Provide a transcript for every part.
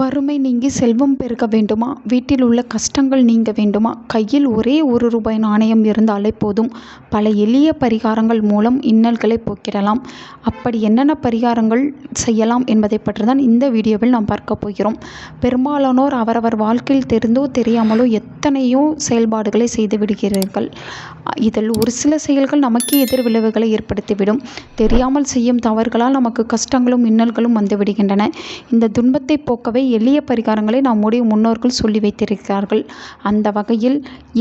வறுமை நீங்கி செல்வம் பெருக வேண்டுமா? வீட்டில் உள்ள கஷ்டங்கள் நீங்க வேண்டுமா? கையில் ஒரே ஒரு ரூபாய் நாணயம் இருந்தாலே போதும். பல எளிய பரிகாரங்கள் மூலம் இன்னல்களை போக்கிடலாம். அப்படி என்னென்ன பரிகாரங்கள் செய்யலாம் என்பதை பற்றி தான் இந்த வீடியோவில் நாம் பார்க்க போகிறோம். பெரும்பாலானோர் அவரவர் வாழ்க்கையில் தெரிந்தோ தெரியாமலோ எத்தனையோ செயல்பாடுகளை செய்து விடுகிறீர்கள். இதில் ஒரு சில செயல்கள் நமக்கே எதிர் விளைவுகளை ஏற்படுத்திவிடும். தெரியாமல் செய்யும் தவறுகளால் நமக்கு கஷ்டங்களும் இன்னல்களும் வந்துவிடுகின்றன இந்த துன்பத்தை போக்கவே எளிய பரிகாரங்களை நம்முடைய முன்னோர்கள் சொல்லி வைத்திருக்கிறார்கள். அந்த வகையில்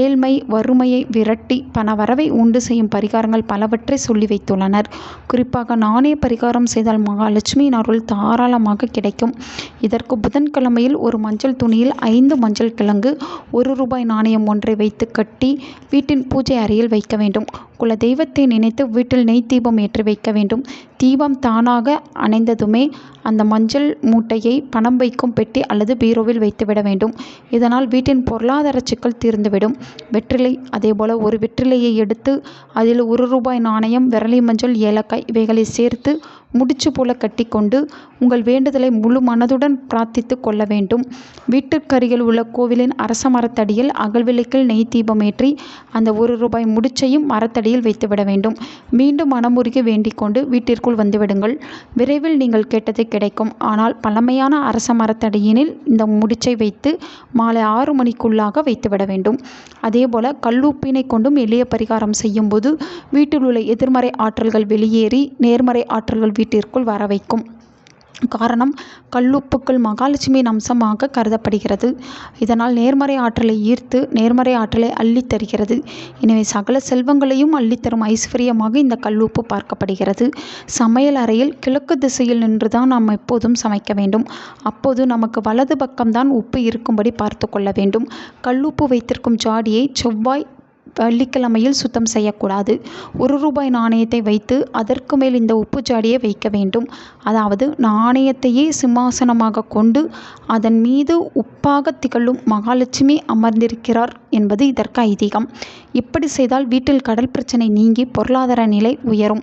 ஏழ்மை வறுமையை விரட்டி பண வரவை உண்டு செய்யும் பரிகாரங்கள் பலவற்றை சொல்லி வைத்துள்ளனர். குறிப்பாக நாணய பரிகாரம் செய்தால் மகாலட்சுமியின் அருள் தாராளமாக கிடைக்கும். இதற்கு புதன்கிழமையில் ஒரு மஞ்சள் துணியில் ஐந்து மஞ்சள் கிழங்கு ஒரு ரூபாய் நாணயம் ஒன்றை வைத்து கட்டி வீட்டின் பூஜை அறையில் வைக்க வேண்டும். குல தெய்வத்தை நினைத்து வீட்டில் நெய் தீபம் ஏற்றி வைக்க வேண்டும். தீபம் தானாக அணைந்ததுமே அந்த மஞ்சள் மூட்டையை பணம் வைக்கும் பெட்டி அல்லது பீரோவில் வைத்துவிட வேண்டும். இதனால் வீட்டின் பொருளாதார சிக்கல் தீர்ந்துவிடும். வெற்றிலை அதேபோல் ஒரு வெற்றிலையை எடுத்து அதில் ஒரு ரூபாய் நாணயம் விரலி மஞ்சள் ஏலக்காய் இவைகளை சேர்த்து முடிச்சு போல கட்டிக்கொண்டு உங்கள் வேண்டுதலை முழு மனதுடன் பிரார்த்தித்து கொள்ள வேண்டும். வீட்டுக்கருகில் உள்ள கோவிலின் அரச மரத்தடியில் அகல்விளக்கில் நெய் தீபம் ஏற்றி அந்த ஒரு ரூபாய் முடிச்சையும் மரத்தடியில் வைத்துவிட வேண்டும். மீண்டும் மனமுருகி வேண்டிக் கொண்டு வீட்டிற்குள் வந்துவிடுங்கள். விரைவில் நீங்கள் கேட்டது கிடைக்கும். ஆனால் பழமையான அரச மரத்தடியினில் இந்த முடிச்சை வைத்து மாலை ஆறு மணிக்குள்ளாக வைத்துவிட வேண்டும். அதேபோல கல்லூப்பினை கொண்டும் எளிய பரிகாரம் செய்யும்போது வீட்டில் உள்ள எதிர்மறை ஆற்றல்கள் வெளியேறி நேர்மறை ஆற்றல்கள் வீட்டிற்குள் வர வைக்கும். காரணம் கல்லுப்புக்கள் மகாலட்சுமியின் அம்சமாக கருதப்படுகிறது. இதனால் நேர்மறை ஆற்றலை ஈர்த்து நேர்மறை ஆற்றலை அள்ளித் தருகிறது. எனவே சகல செல்வங்களையும் அள்ளித்தரும் ஐஸ்வர்யமாக இந்த கல்லுப்பு பார்க்கப்படுகிறது. சமையல் அறையில் கிழக்கு திசையில் நின்றுதான் நாம் எப்போதும் சமைக்க வேண்டும். அப்போது நமக்கு வலது பக்கம்தான் உப்பு இருக்கும்படி பார்த்து கொள்ள வேண்டும். கல்லுப்பு வைத்திருக்கும் ஜாடியை செவ்வாய் வெள்ளிக்கிழமையில் சுத்தம் செய்யக்கூடாது. ஒரு ரூபாய் நாணயத்தை வைத்து அதற்கு மேல் இந்த உப்பு ஜாடியை வைக்க வேண்டும். அதாவது நாணயத்தையே சிம்மாசனமாக கொண்டு அதன் மீது உப்பாக திகழும் மகாலட்சுமி அமர்ந்திருக்கிறார் என்பது இதற்கு ஐதீகம். இப்படி செய்தால் வீட்டில் கடல் பிரச்சனை நீங்கி பொருளாதார நிலை உயரும்.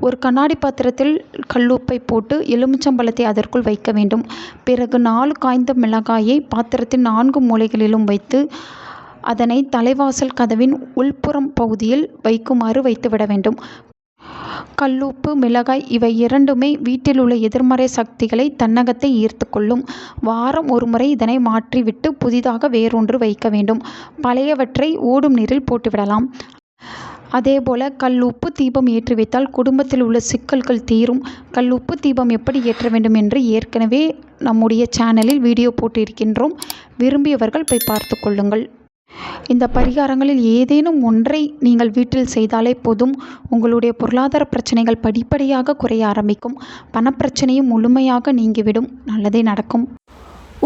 ஒரு கண்ணாடி பாத்திரத்தில் கல்லுப்பை போட்டு எலுமிச்சம்பழத்தை அதற்குள் வைக்க வேண்டும். பிறகு நாலு காய்ந்த மிளகாயை பாத்திரத்தின் நான்கு மூலைகளிலும் வைத்து அதனை தலைவாசல் கதவின் உள்புறம் பகுதியில் வைக்குமாறு வைத்துவிட வேண்டும். கல்லுப்பு மிளகாய் இவை இரண்டுமே வீட்டில் உள்ள எதிர்மறை சக்திகளை தன்னகத்தை ஈர்த்து கொள்ளும். வாரம் ஒருமுறை இதனை மாற்றிவிட்டு புதிதாக வேறொன்று வைக்க வேண்டும். பழையவற்றை ஓடும் நீரில் போட்டுவிடலாம். அதேபோல கல் உப்பு தீபம் ஏற்றி வைத்தால் குடும்பத்தில் உள்ள சிக்கல்கள் தீரும். கல் உப்பு தீபம் எப்படி ஏற்ற வேண்டும் என்று ஏற்கனவே நம்முடைய சேனலில் வீடியோ போட்டிருக்கின்றோம். விரும்பியவர்கள் போய் பார்த்து கொள்ளுங்கள். இந்த பரிகாரங்களில் ஏதேனும் ஒன்றை நீங்கள் வீட்டில் செய்தாலே போதும். உங்களுடைய பொருளாதார பிரச்சனைகள் படிப்படியாக குறைய ஆரம்பிக்கும். பணப்பிரச்சனையும் முழுமையாக நீங்கிவிடும். நல்லதே நடக்கும்.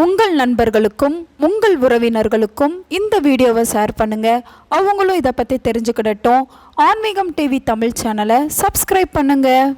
உங்கள் நண்பர்களுக்கும் உங்கள் உறவினர்களுக்கும் இந்த வீடியோவை ஷேர் பண்ணுங்கள் அவங்களும் இதை பற்றி தெரிஞ்சுக்கிடட்டும். ஆன்மீகம் டிவி தமிழ் சேனலை சப்ஸ்கிரைப் பண்ணுங்கள்